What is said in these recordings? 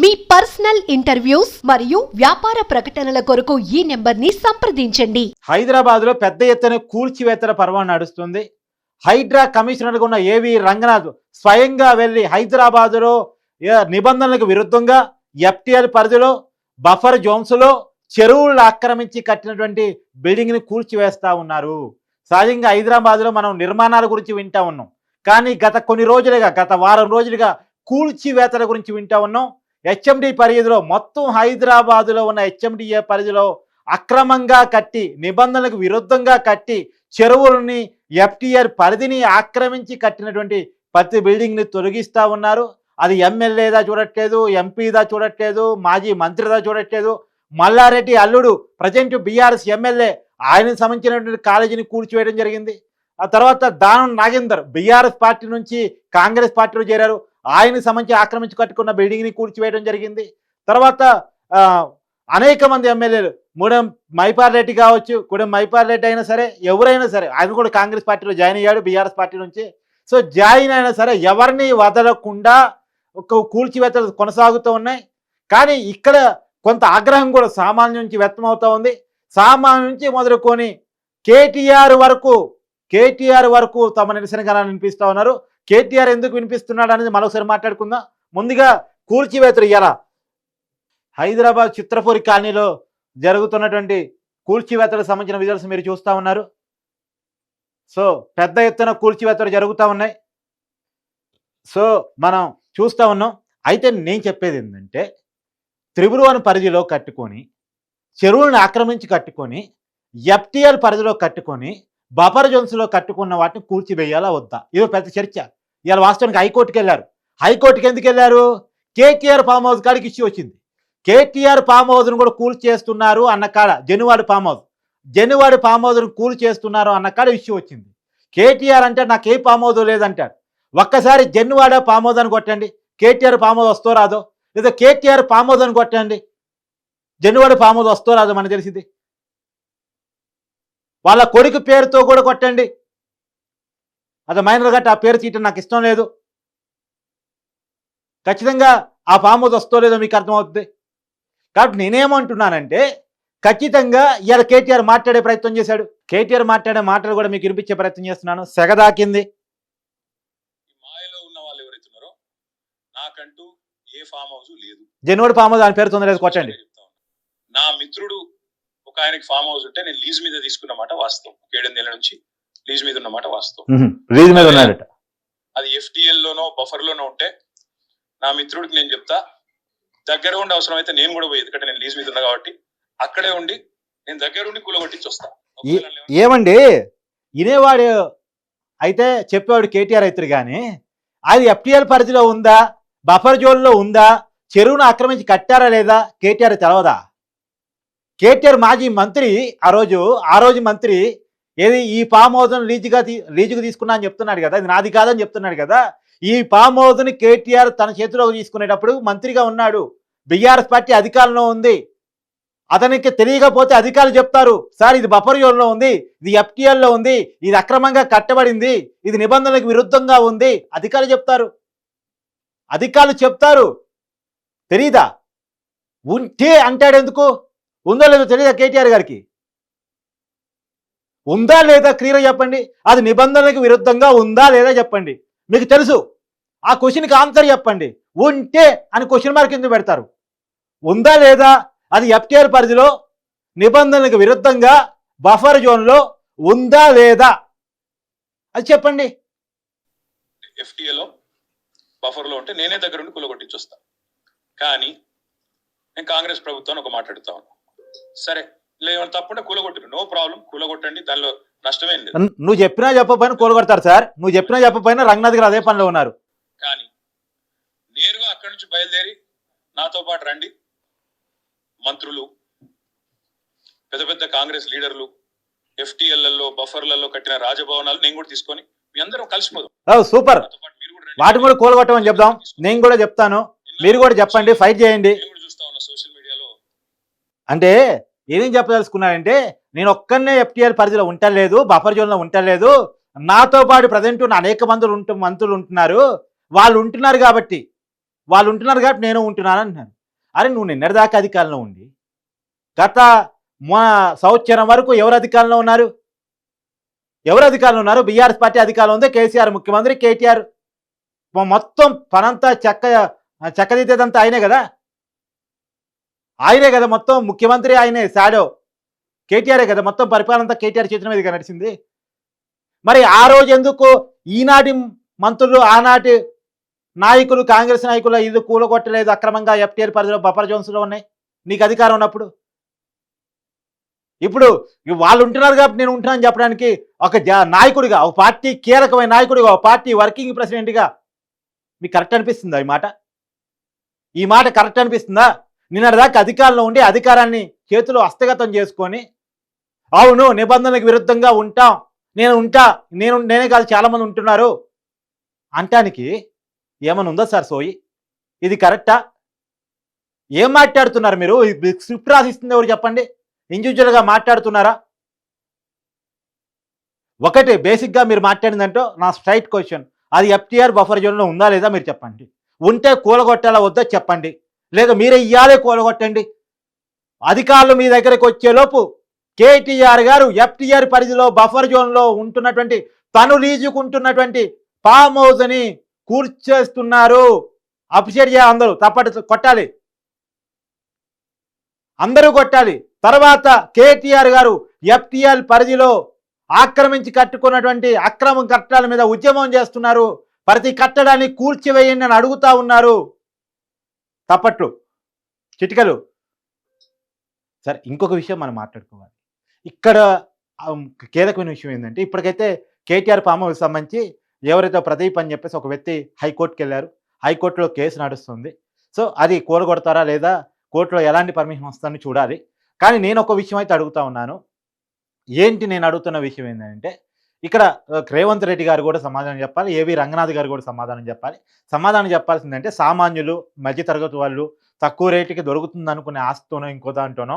మీ personal interviews మరియు వ్యాపార ప్రకటనల కొరకు ఈ నెంబర్ని సంప్రదించండి. హైదరాబాద్లో పెద్ద ఎత్తున కూల్చివేతల పర్వం నడుస్తుంది. హైడ్రా కమిషనర్గా ఉన్న ఏవి రంగనాథ్ స్వయంగా వెళ్ళి హైదరాబాదులో ఏ, నిబంధనలకు విరుద్ధంగా ఎఫ్టీఎల్ పరిధిలో బఫర్ జోన్స్లో చెరువులు ఆక్రమించి కట్టినటువంటి బిల్డింగ్ని కూల్చివేస్తా ఉన్నారు. సహజంగా హైదరాబాద్లో మనం నిర్మాణాల గురించి వింటా ఉన్నాం. కానీ గత కొన్ని రోజులుగా గత వారం రోజులుగా కూల్చివేతల గురించి వింటా ఉన్నాం. హెచ్ఎండి పరిధిలో మొత్తం హైదరాబాదులో ఉన్న హెచ్ఎండిఏ పరిధిలో అక్రమంగా కట్టి నిబంధనలకు విరుద్ధంగా కట్టి చెరువులని ఎఫ్టీఆర్ పరిధిని ఆక్రమించి కట్టినటువంటి ప్రతి బిల్డింగ్ని తొలగిస్తూ ఉన్నారు. అది ఎమ్మెల్యేదా చూడట్లేదు ఎంపీదా చూడట్లేదు మాజీ మంత్రిదా చూడట్లేదు. మల్లారెడ్డి అల్లుడు ప్రజెంట్ బీఆర్ఎస్ ఎమ్మెల్యే ఆయనకు సంబంధించినటువంటి కాలేజీని కూల్చివేయడం జరిగింది. ఆ తర్వాత దానం నాగేందర్ బీఆర్ఎస్ పార్టీ నుంచి కాంగ్రెస్ పార్టీలో చేరారు. ఆయనకు సంబంధించి ఆక్రమించి కట్టుకున్న బిల్డింగ్ని కూల్చివేయడం జరిగింది. తర్వాత అనేక మంది ఎమ్మెల్యేలు మూడెం మైపార్ రెడ్డి కావచ్చు కూడా మైపార్ రెడ్డి అయినా సరే ఎవరైనా సరే ఆయన కూడా కాంగ్రెస్ పార్టీలో జాయిన్ అయ్యాడు బీఆర్ఎస్ పార్టీ నుంచి. సో జాయిన్ అయినా సరే ఎవరిని వదలకుండా ఒక కూల్చివేతలు కొనసాగుతూ ఉన్నాయి. కానీ ఇక్కడ కొంత ఆగ్రహం కూడా సామాన్యం నుంచి వ్యక్తమవుతూ ఉంది. సామాన్యం నుంచి మొదలుకొని కేటీఆర్ వరకు కేటీఆర్ వరకు తమ నిరసనగా నినిపిస్తూ ఉన్నారు. కేటీఆర్ ఎందుకు వినిపిస్తున్నాడు అనేది మరొకసారి మాట్లాడుకుందాం. ముందుగా కూల్చివేతలు ఎలా హైదరాబాద్ చిత్రపూరి కాలనీలో జరుగుతున్నటువంటి కూల్చివేతలకు సంబంధించిన విజువల్స్ మీరు చూస్తూ ఉన్నారు. సో పెద్ద ఎత్తున కూల్చివేతలు జరుగుతూ ఉన్నాయి. సో మనం చూస్తూ ఉన్నాం. అయితే నేను చెప్పేది ఏంటంటే త్రిభువన పరిధిలో కట్టుకొని చెరువులను ఆక్రమించి కట్టుకొని ఎఫ్టీఎల్ పరిధిలో కట్టుకొని బఫర్ జోన్స్లో కట్టుకున్న వాటిని కూల్చివేయాలా వద్దా? ఇది పెద్ద చర్చ. ఇవాళ వాస్తవానికి హైకోర్టుకి వెళ్ళారు. హైకోర్టుకి ఎందుకు వెళ్ళారు? కేటీఆర్ ఫామ్ హౌస్ కాడికి ఇష్యూ వచ్చింది. కేటీఆర్ ఫామ్ హౌస్ను కూడా కూల్ చేస్తున్నారు అన్న కాడ Janwada farm house. Janwada form హౌస్ను కూల్ చేస్తున్నారు అన్న కాడ ఇష్యూ వచ్చింది. కేటీఆర్ అంటే నాకు ఏ ఫామ్ హౌస్ లేదంటాడు. ఒక్కసారి జన్వాడ ఫామ్ హౌస్ అని కొట్టండి. కేటీఆర్ ఫామ్ హౌస్ వస్తో రాదో? లేదా కేటీఆర్ ఫామ్ హౌస్ అని కొట్టండి. జన్వాడ ఫామ్ హౌస్ వస్తో రాదో మనకు తెలిసింది. వాళ్ళ కొడుకు పేరుతో కూడా కొట్టండి. అది మైనర్ గట్ట ఆ పేరు తీయటం నాకు ఇష్టం లేదు. ఖచ్చితంగా ఆ ఫామ్ హౌస్ వస్తో లేదో మీకు అర్థమవుతుంది. కాబట్టి నేనేమంటున్నానంటే ఖచ్చితంగా ఇవాళ కేటీఆర్ మాట్లాడే ప్రయత్నం చేశాడు. కేటీఆర్ మాట్లాడే మాటలు కూడా మీకు వినిపించే ప్రయత్నం చేస్తున్నాను. సెగదాకింది ఈ మాయలో ఉన్న వాళ్ళు ఎవరైతే ఉన్నారో నాకంటూ ఏ ఫామ్ హౌస్ లేదు. జనువాడి ఫామ్ హౌస్ ఆయన పేరుతో లేదు కొట్టండి. నా మిత్రుడు ఒక ఆయనకి ఫామ్ హౌస్ ఉంటే నేను లీజ్ మీద తీసుకున్నమాట వాస్తవం. ఒక ఏడెనిమిదేళ్ళ నుంచి లీజ్ మీద ఉన్నమాట వాస్తవం. రీజ్ మీద ఉన్నాడట అది FTL లోనో బఫర్ లోనో ఉంటే నా మిత్రుడికి నేను చెప్తా దగ్గర ఉండి అవసరం అయితే నేను కూడా పోయి ఎందుకంటే నేను లీజ్ మీద ఉన్నా కాబట్టి అక్కడే ఉండి నేను దగ్గర ఉండి కూలగొట్టించి వస్తా. ఏమండి? ఇనేవాడు అయితే చెప్పేవాడు కేటీఆర్ అవుతారు కానీ అది ఎఫ్టీఎల్ పరిధిలో ఉందా? బఫర్ జోన్లో ఉందా? చెరువును ఆక్రమించి కట్టారా లేదా? కేటీఆర్ తెలవదా? కేటీఆర్ మాజీ మంత్రి ఆ రోజు ఆ రోజు మంత్రి ఏది ఈ పామ్ హౌజ్ను లీజుగా తీ లీజుకు తీసుకున్నా అని చెప్తున్నాడు కదా ఇది నాది కాదని చెప్తున్నాడు కదా ఈ పామ్ హౌజ్ని కేటీఆర్ తన చేతిలోకి తీసుకునేటప్పుడు మంత్రిగా ఉన్నాడు బీఆర్ఎస్ పార్టీ అధికారంలో ఉంది అతనికి తెలియకపోతే అధికారులు చెప్తారు సార్ ఇది బఫర్ జోన్లో ఉంది ఇది ఎఫ్టీఎల్లో ఉంది ఇది అక్రమంగా కట్టబడింది ఇది నిబంధనలకు విరుద్ధంగా ఉంది అధికారులు చెప్తారు అధికారులు చెప్తారు తెలీదా? ఉంటే అంటాడు ఎందుకు? ఉందో లేదో తెలియదా కేటీఆర్ గారికి? ఉందా లేదా క్లియర్ చెప్పండి? అది నిబంధనలకు విరుద్ధంగా ఉందా లేదా చెప్పండి. మీకు తెలుసు. ఆ క్వశ్చన్కి ఆన్సర్ చెప్పండి. ఉంటే అని క్వశ్చన్ మార్క్ ఎందుకు పెడతారు? ఉందా లేదా? అది ఎఫ్టీఆర్ పరిధిలో నిబంధనలకు విరుద్ధంగా బఫర్ జోన్లో ఉందా లేదా? అది చెప్పండి. ఎఫ్టీఏలో బఫర్లో ఉంటే నేనే దగ్గర ఉండి కానీ నేను కాంగ్రెస్ ప్రభుత్వాన్ని ఒక మాట్లాడుతా ఉన్నాను సరే లేవని తప్పుంటే కూలగొట్టిరు. నో ప్రాబ్లం కూలగొట్టండి దానిలో నష్టమేం లేదు. నువ్వు చెప్పినా చెప్పకపోయినా కూలగొడతారు సార్. నువ్వు చెప్పినా చెప్పకపోయినా రంగనాథ్ గారు అదే పనిలో ఉన్నారు. కానీ నేరుగా అక్కడి నుంచి బయలుదేరి నాతో పాటు రండి. మంత్రులు పెద్ద పెద్ద కాంగ్రెస్ లీడర్లు ఎఫ్టీఎల్లలో బఫర్లలో కట్టిన రాజభవనాలు నేను కూడా తీసుకొని మీ అందరం కలిసిపోదాం. సూపర్. వాటిని కూడా కూలగొట్టమని చెప్దాం. నేను కూడా చెప్తాను. మీరు కూడా చెప్పండి ఫైట్ చేయండి. చూస్తా ఉన్నా సోషల్ అంటే ఏమేం చెప్పదలుచుకున్నాడంటే నేను ఒక్కనే ఎఫ్టీఆర్ పరిధిలో ఉంటలేదు బఫర్ జోన్లో ఉంటలేదు నాతో పాటు ప్రజెంట్ ఉన్న అనేక మందులు ఉంటు మంత్రులు ఉంటున్నారు. వాళ్ళు ఉంటున్నారు కాబట్టి వాళ్ళు ఉంటున్నారు కాబట్టి నేను ఉంటున్నాను అంటున్నాను. అరే నువ్వు నిన్నటిదాకా అధికారంలో ఉండి గత మా సంవత్సరం వరకు ఎవరు అధికారంలో ఉన్నారు? ఎవరు అధికారంలో ఉన్నారు? బీఆర్ఎస్ పార్టీ అధికారంలో ఉంది? కేసీఆర్ ముఖ్యమంత్రి కేటీఆర్. మొత్తం పనంతా చెక్క చెక్కదిద్దేదంతా ఆయనే కదా? ఆయనే కదా మొత్తం ముఖ్యమంత్రి ఆయనే శాడో కేటీఆరే కదా మొత్తం పరిపాలన అంతా కేటీఆర్ చేతుల మీదుగా నడిచింది. మరి ఆ రోజు ఎందుకు ఈనాటి మంత్రులు ఆనాటి నాయకులు కాంగ్రెస్ నాయకులు ఇది కూలగొట్టలేదు అక్రమంగా ఎఫ్టీఆర్ పరిధిలో బఫర్ జోన్స్లో ఉన్నాయి? నీకు అధికారం ఉన్నప్పుడు? ఇప్పుడు వాళ్ళు ఉంటున్నారు కాబట్టి నేను ఉంటున్నాను చెప్పడానికి ఒక నాయకుడిగా ఒక పార్టీ కీలకమైన నాయకుడిగా ఒక పార్టీ వర్కింగ్ ప్రెసిడెంట్గా మీకు కరెక్ట్ అనిపిస్తుందా ఈ మాట? ఈ మాట కరెక్ట్ అనిపిస్తుందా? నిన్నటిదాకా అధికారంలో ఉండి అధికారాన్ని చేతిలో హస్తగతం చేసుకొని అవును నిబంధనలకు విరుద్ధంగా ఉంటాం నేను ఉంటా నేను నేనే కాదు చాలామంది ఉంటున్నారు. అంటానికి ఏమని ఉందా సార్ సోయి? ఇది కరెక్టా? ఏం మాట్లాడుతున్నారు మీరు? స్క్రిప్ట్ రాసిస్తుంది ఎవరు చెప్పండి? ఇండివిజువల్గా మాట్లాడుతున్నారా? ఒకటి బేసిక్గా మీరు మాట్లాడిందంటే నా స్ట్రైట్ క్వశ్చన్. అది ఎఫ్టీఆర్ బఫర్ జోన్లో ఉందా లేదా మీరు చెప్పండి. ఉంటే కూలగొట్టాలా వద్దా చెప్పండి. లేదా మీరే ఇయ్యాలే కూలగొట్టండి. అధికారులు మీ దగ్గరికి వచ్చేలోపు కేటీఆర్ గారు ఎఫ్టీఆర్ పరిధిలో బఫర్ జోన్లో ఉంటున్నటువంటి తను లీజుకుంటున్నటువంటి ఫామ్ హౌస్ని కూర్చేస్తున్నారు అప్రిషియేట్ చేయాలి అందరూ తప్పటి కొట్టాలి. అందరూ కొట్టాలి. తర్వాత కేటీఆర్ గారు ఎఫ్టీఆర్ పరిధిలో ఆక్రమించి కట్టుకున్నటువంటి అక్రమ కట్టడాల మీద ఉద్యమం చేస్తున్నారు. ప్రతి కట్టడాన్ని కూల్చివేయండి అని అడుగుతా ఉన్నారు. తప్పట్లు. చిటికలు. సరే ఇంకొక విషయం మనం మాట్లాడుకోవాలి. ఇక్కడ కీలకమైన విషయం ఏంటంటే ఇప్పటికైతే కేటీఆర్ ఫామ్ హౌస్ సంబంధించి ఎవరైతే ప్రదీప్ అని చెప్పేసి ఒక వ్యక్తి హైకోర్టుకి వెళ్ళారు. హైకోర్టులో కేసు నడుస్తుంది. సో అది కూలగొడతారా లేదా కోర్టులో ఎలాంటి పర్మిషన్ వస్తుందని చూడాలి. కానీ నేను ఒక విషయం అయితే అడుగుతా ఉన్నాను. ఏంటి నేను అడుగుతున్న విషయం ఏంటంటే ఇక్కడ రేవంత్ రెడ్డి గారు కూడా సమాధానం చెప్పాలి ఏవి రంగనాథ్ గారు కూడా సమాధానం చెప్పాలి. సమాధానం చెప్పాల్సిందంటే సామాన్యులు మధ్యతరగతి వాళ్ళు తక్కువ రేటుకి దొరుకుతుంది అనుకునే ఆశతోనో ఇంకో దాంట్లోనో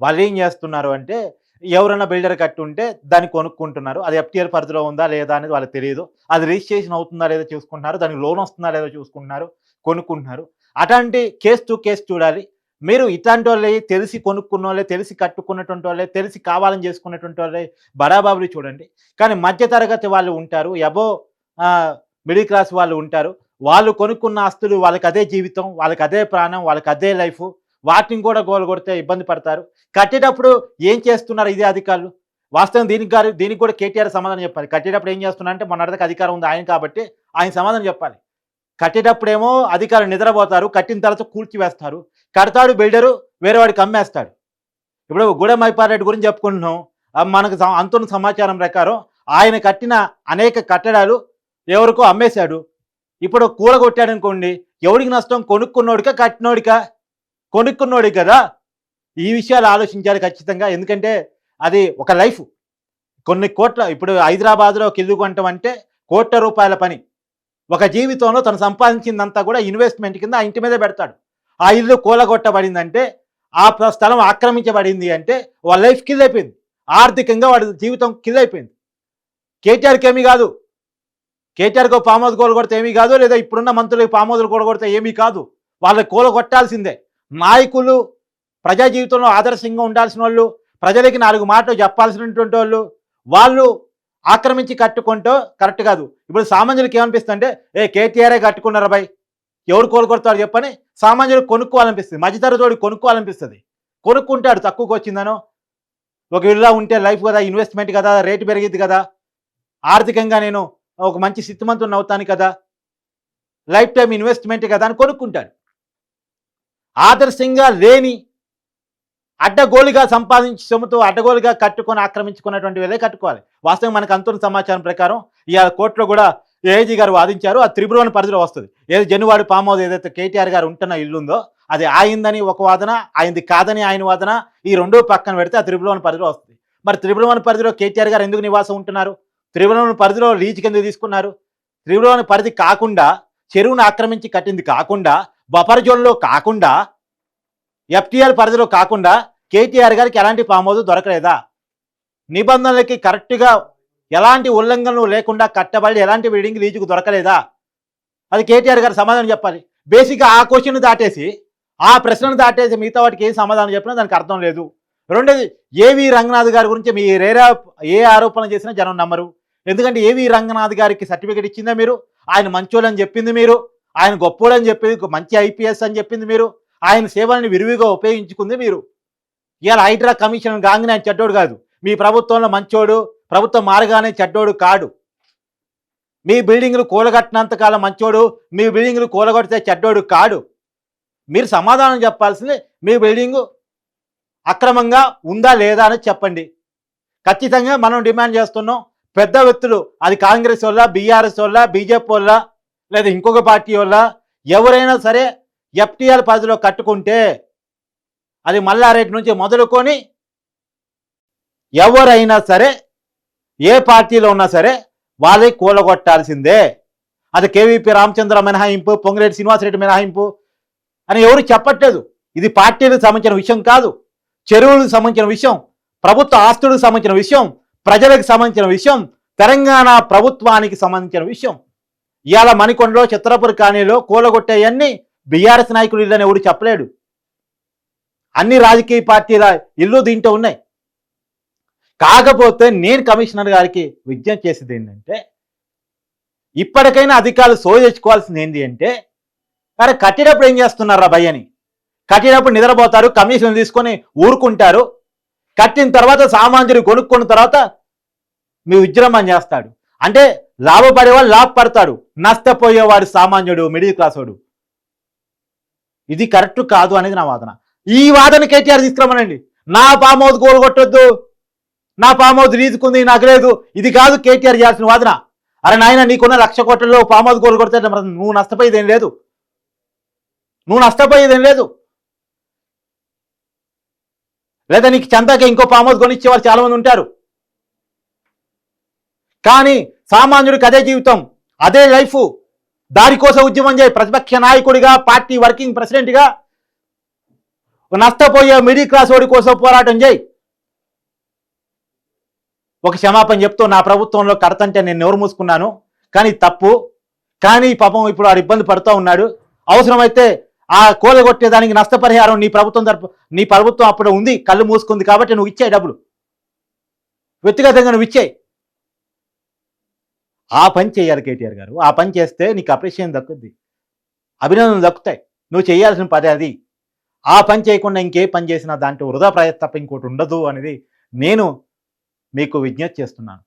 వాళ్ళు ఏం చేస్తున్నారు అంటే ఎవరైనా బిల్డర్ కట్టి ఉంటే దాన్ని కొనుక్కుంటున్నారు. అది ఎఫ్టీఆర్ పరిధిలో ఉందా లేదా అనేది వాళ్ళకి తెలియదు అది రిజిస్ట్రేషన్ అవుతుందా లేదా చూసుకుంటున్నారు. దానికి లోన్ వస్తుందా లేదా చూసుకుంటున్నారు కొనుక్కుంటున్నారు. అట్లాంటి కేసు టు కేసు చూడాలి. మీరు ఇట్లాంటి వాళ్ళే తెలిసి కొనుక్కున్న వాళ్ళే తెలిసి కట్టుకున్నటువంటి వాళ్ళే తెలిసి కావాలని చేసుకున్నటువంటి వాళ్ళే బడాబాబులు చూడండి. కానీ మధ్యతరగతి వాళ్ళు ఉంటారు ఎబో మిడిల్ క్లాస్ వాళ్ళు ఉంటారు. వాళ్ళు కొనుక్కున్న ఆస్తులు వాళ్ళకి అదే జీవితం వాళ్ళకి అదే ప్రాణం వాళ్ళకి అదే లైఫ్. వాటిని కూడా గోలు కొడితే ఇబ్బంది పడతారు. కట్టేటప్పుడు ఏం చేస్తున్నారు ఇదే అధికారులు? వాస్తవం దీనికి గారు దీనికి కూడా కేటీఆర్ సమాధానం చెప్పాలి. కట్టేటప్పుడు ఏం చేస్తున్నారంటే మన మొన్నటిదాకా అధికారం ఉంది ఆయన కాబట్టి ఆయన సమాధానం చెప్పాలి. కట్టేటప్పుడేమో అధికారులు నిద్రపోతారు కట్టిన తర్వాత కూల్చివేస్తారు. కడతాడు బిల్డరు వేరే వాడికి అమ్మేస్తాడు. ఇప్పుడు గూడెం మైపారెడ్డి గురించి చెప్పుకుంటున్నాం. మనకు అంతున్న సమాచారం ప్రకారం ఆయన కట్టిన అనేక కట్టడాలు ఎవరికో అమ్మేశాడు. ఇప్పుడు కూలగొట్టాడు అనుకోండి ఎవడికి నష్టం? కొనుక్కున్నోడిక కట్టినోడికా? కొనుక్కున్నోడి కదా. ఈ విషయాలు ఆలోచించాలి ఖచ్చితంగా. ఎందుకంటే అది ఒక లైఫ్. కొన్ని కోట్ల ఇప్పుడు హైదరాబాద్లో కిల్లుకుంటాం అంటే కోట్ల రూపాయల పని. ఒక జీవితంలో తను సంపాదించిందంతా కూడా ఇన్వెస్ట్మెంట్ కింద ఆ ఇంటి మీదే పెడతాడు. ఆ ఇల్లు కూలగొట్టబడిందంటే ఆ స్థలం ఆక్రమించబడింది అంటే వాళ్ళ లైఫ్ కిల్ అయిపోయింది. ఆర్థికంగా వాడి జీవితం కిల్ అయిపోయింది. కేటీఆర్కి ఏమీ కాదు. కేటీఆర్కి పామోదు కూలగొడితే కొడితే ఏమీ కాదు లేదా ఇప్పుడున్న మంత్రులకు పామోదులు కూలగొడితే కొడితే ఏమీ కాదు. వాళ్ళకి కూల కొట్టాల్సిందే నాయకులు ప్రజా జీవితంలో ఆదర్శంగా ఉండాల్సిన వాళ్ళు ప్రజలకి నాలుగు మాటలు చెప్పాల్సినటువంటి వాళ్ళు వాళ్ళు ఆక్రమించి కట్టుకుంటూ కరెక్ట్ కాదు. ఇప్పుడు సామాన్యులకి ఏమనిపిస్తుందంటే ఏ కేటీఆరే కట్టుకున్నారా బై ఎవరు కోలుకొడతారు చెప్పని సామాన్యులు కొనుక్కోవాలనిపిస్తుంది మధ్యతరగతి కొనుక్కోవాలనిపిస్తుంది. కొనుక్కుంటాడు తక్కువకి వచ్చిందనో ఒక ఇల్లా ఉంటే లైఫ్ కదా ఇన్వెస్ట్మెంట్ కదా రేటు పెరిగిద్ది కదా ఆర్థికంగా నేను ఒక మంచి స్థితిమంతుని అవుతాను కదా లైఫ్ టైం ఇన్వెస్ట్మెంట్ కదా అని కొనుక్కుంటాడు. ఆదర్శంగా లేని అడ్డగోలుగా సంపాదించి సొమ్ముతో అడ్డగోలుగా కట్టుకొని ఆక్రమించుకున్నటువంటి వేలే కట్టుకోవాలి. వాస్తవం మనకు అంతున్న సమాచారం ప్రకారం ఇవాళ కోర్టులో కూడా ఏజీ గారు వాదించారు ఆ త్రిభువన పరిధిలో వస్తుంది. ఏది జనువాడి ఫామ్ హౌస్ ఏదైతే కేటీఆర్ గారు ఉంటున్న ఇల్లు ఉందో అది ఆయిందని ఒక వాదన ఆయనది కాదని ఆయన వాదన ఈ రెండో పక్కన పెడితే ఆ త్రిభువన పరిధిలో వస్తుంది. మరి త్రిభువన పరిధిలో కేటీఆర్ గారు ఎందుకు నివాసం ఉంటున్నారు? త్రిభువన పరిధిలో లీజ్ కింద తీసుకున్నారు. త్రిభువన పరిధి కాకుండా చెరువును ఆక్రమించి కట్టింది కాకుండా బఫర్ జోన్లో కాకుండా ఎఫ్టీఆర్ పరిధిలో కాకుండా కేటీఆర్ గారికి ఎలాంటి పామోదు దొరకలేదా? నిబంధనలకి కరెక్ట్గా ఎలాంటి ఉల్లంఘనలు లేకుండా కట్టబడి ఎలాంటి బిల్డింగ్ లీజుకు దొరకలేదా? అది కేటీఆర్ గారు సమాధానం చెప్పాలి. బేసిక్గా ఆ క్వశ్చన్ దాటేసి ఆ ప్రశ్నను దాటేసి మిగతా వాటికి ఏం సమాధానం చెప్పినా దానికి అర్థం లేదు. రెండోది ఏవి రంగనాథ్ గారి గురించి మీ రేరా ఏ ఆరోపణ చేసినా జనం నమ్మరు. ఎందుకంటే ఏవి రంగనాథ్ గారికి సర్టిఫికేట్ ఇచ్చిందా మీరు? ఆయన మంచోళ్ళని చెప్పింది మీరు? ఆయన గొప్పోడని చెప్పింది మంచి ఐపీఎస్ అని చెప్పింది మీరు? ఆయన సేవల్ని విరివిగా ఉపయోగించుకుంది మీరు? ఇవాళ హైడ్రా కమిషన్ గాంగిన ఆయన చెడ్డోడు కాదు. మీ ప్రభుత్వంలో మంచోడు ప్రభుత్వం మారగానే చెడ్డోడు కాడు. మీ బిల్డింగ్లు కూలగట్టినంతకాలం మంచోడు మీ బిల్డింగ్లు కూలగొడితే చెడ్డోడు కాడు. మీరు సమాధానం చెప్పాల్సింది మీ బిల్డింగు అక్రమంగా ఉందా లేదా అని చెప్పండి. ఖచ్చితంగా మనం డిమాండ్ చేస్తున్నాం పెద్ద వ్యక్తులు అది కాంగ్రెస్ వల్ల బీఆర్ఎస్ వల్ల బీజేపీ వల్ల లేదా ఇంకొక పార్టీ వల్ల ఎవరైనా సరే ఎఫ్టీఆర్ పరిధిలో కట్టుకుంటే అది మల్లారెడ్డి నుంచి మొదలుకొని ఎవరైనా సరే ఏ పార్టీలో ఉన్నా సరే వాళ్ళే కూలగొట్టాల్సిందే. అది కేవీపీ రామచంద్ర మినహాయింపు పొంగిరెడ్డి శ్రీనివాసరెడ్డి మినహాయింపు అని ఎవరు చెప్పట్లేదు. ఇది పార్టీలకు సంబంధించిన విషయం కాదు. చెరువులకు సంబంధించిన విషయం ప్రభుత్వ ఆస్తులకు సంబంధించిన విషయం ప్రజలకు సంబంధించిన విషయం తెలంగాణ ప్రభుత్వానికి సంబంధించిన విషయం. ఇవాళ మణికొండలో చిత్రపూర్ కాణిలో కూలగొట్టేయన్నీ బీఆర్ఎస్ నాయకులు ఇల్లని ఎవడు చెప్పలేడు. అన్ని రాజకీయ పార్టీల ఇల్లు దీంట్లో ఉన్నాయి. కాకపోతే నేను కమిషనర్ గారికి విజ్ఞప్తి చేసేది ఏంటంటే ఇప్పటికైనా అధికారులు సో తెచ్చుకోవాల్సింది ఏంటి అంటే అరే కట్టేటప్పుడు ఏం చేస్తున్నారా భయ్యని? కట్టేటప్పుడు నిద్రపోతారు కమిషన్ తీసుకొని ఊరుకుంటారు. కట్టిన తర్వాత సామాన్యుడు కొనుక్కున్న తర్వాత మీ విజృంభణ చేస్తాడు. అంటే లాభపడేవాడు లాభపడతాడు. నష్టపోయేవాడు సామాన్యుడు మిడిల్ క్లాస్ వాడు. ఇది కరెక్ట్ కాదు అనేది నా వాదన. ఈ వాదన కేటీఆర్ తీసుకురమ్మనండి. నా పామోద్ గోలు కొట్టొద్దు. నా పామోద్ హౌస్ నాకు లేదు. ఇది కాదు కేటీఆర్ చేయాల్సిన వాదన. అరే నాయన నీకున్న లక్ష కోట్లలో పామోద్ గోలు గోల్ కొడితే మరి నువ్వు నష్టపోయేదేం లేదు. నువ్వు నష్టపోయేదేం లేదు. లేదా నీకు చందాక ఇంకో ఫామ్ కొనిచ్చేవారు చాలా మంది ఉంటారు. కానీ సామాన్యుడికి అదే జీవితం అదే లైఫ్. దారి కోసం ఉద్యమం చేయి ప్రతిపక్ష నాయకుడిగా పార్టీ వర్కింగ్ ప్రెసిడెంట్గా నష్టపోయే మిడిల్ క్లాస్ వాడి కోసం పోరాటం చేయి. ఒక క్షమాపణ చెప్తూ నా ప్రభుత్వంలో కడతంటే నేను నోరు మూసుకున్నాను. కానీ తప్పు. కానీ పాపం ఇప్పుడు ఆడు ఇబ్బంది పడుతూ ఉన్నాడు. అవసరమైతే ఆ కూలగొట్టేదానికి నష్టపరిహారం నీ ప్రభుత్వం తరపు నీ ప్రభుత్వం అప్పుడు ఉంది. కళ్ళు మూసుకుంది కాబట్టి నువ్వు ఇచ్చాయి డబ్బులు. వ్యక్తిగతంగా నువ్వు ఇచ్చాయి. ఆ పని చేయాలి కేటీఆర్ గారు. ఆ పని చేస్తే నీకు అప్రిషియేషన్ దక్కుద్ది. అభినందనలు దక్కుతాయి. నువ్వు చేయాల్సిన పని అది. ఆ పని చేయకుండా ఇంకే పని చేసినా దాంట్లో వృధా ప్రయత్నం తప్ప ఇంకోటి ఉండదు అనేది నేను మీకు విజ్ఞప్తి చేస్తున్నాను.